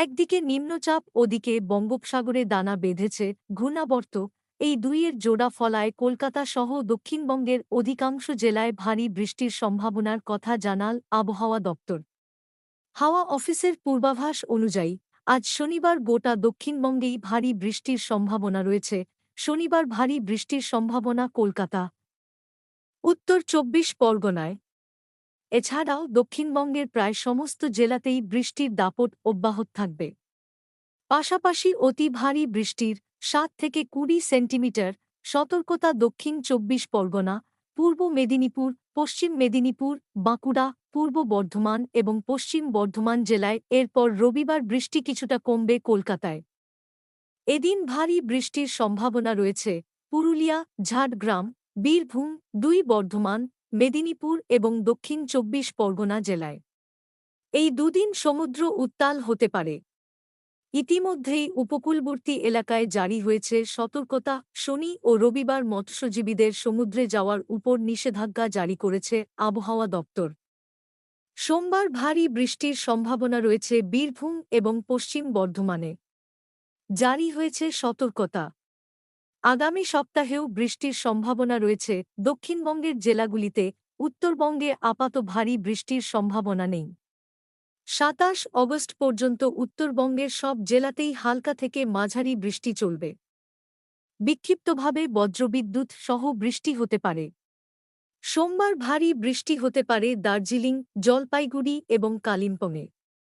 একদিকে নিম্নচাপ, ওদিকে বঙ্গোপসাগরে দানা বেঁধেছে ঘূর্ণাবর্ত। এই দুইয়ের জোড়া ফলায় কলকাতা সহ দক্ষিণবঙ্গের অধিকাংশ জেলায় ভারী বৃষ্টির সম্ভাবনার কথা জানাল আবহাওয়া দপ্তর। হাওয়া অফিসের পূর্বাভাস অনুযায়ী, আজ শনিবার গোটা দক্ষিণবঙ্গেই ভারী বৃষ্টির সম্ভাবনা রয়েছে। শনিবার ভারী বৃষ্টির সম্ভাবনা কলকাতা। উত্তর চব্বিশ পরগনায় এছাড়াও দক্ষিণবঙ্গের প্রায় সমস্ত জেলাতেই বৃষ্টির দাপট অব্যাহত থাকবে। পাশাপাশি অতি ভারী বৃষ্টির সাত থেকে কুড়ি সেন্টিমিটার সতর্কতা দক্ষিণ চব্বিশ পরগনা, পূর্ব মেদিনীপুর, পশ্চিম মেদিনীপুর, বাঁকুড়া, পূর্ব বর্ধমান এবং পশ্চিম বর্ধমান জেলায় এরপর রবিবার বৃষ্টি কিছুটা কমবে কলকাতায়। এদিন ভারী বৃষ্টির সম্ভাবনা রয়েছে। পুরুলিয়া, ঝাড়গ্রাম, বীরভূম, দুই বর্ধমান মেদিনীপুর এবং দক্ষিণ চব্বিশ পরগনা জেলায়। এই দুদিন সমুদ্র উত্তাল হতে পারে। ইতিমধ্যেই উপকূলবর্তী এলাকায় জারি হয়েছে সতর্কতা, শনি ও রবিবার মৎস্যজীবীদের সমুদ্রে যাওয়ার উপর নিষেধাজ্ঞা জারি করেছে আবহাওয়া দপ্তর। সোমবার ভারী বৃষ্টির সম্ভাবনা রয়েছে বীরভূম এবং পশ্চিম বর্ধমানে। জারি হয়েছে সতর্কতা। আগামী সপ্তাহেও বৃষ্টির সম্ভাবনা রয়েছে। দক্ষিণবঙ্গের জেলাগুলিতে উত্তরবঙ্গে আপাত ভারী বৃষ্টির সম্ভাবনা নেই। সাতাশ অগস্ট পর্যন্ত উত্তরবঙ্গের সব জেলাতেই হালকা থেকে মাঝারি বৃষ্টি চলবে। বিক্ষিপ্তভাবে বজ্রবিদ্যুৎ সহ বৃষ্টি হতে পারে। সোমবার ভারী বৃষ্টি হতে পারে দার্জিলিং, জলপাইগুড়ি এবং কালিম্পংয়ে।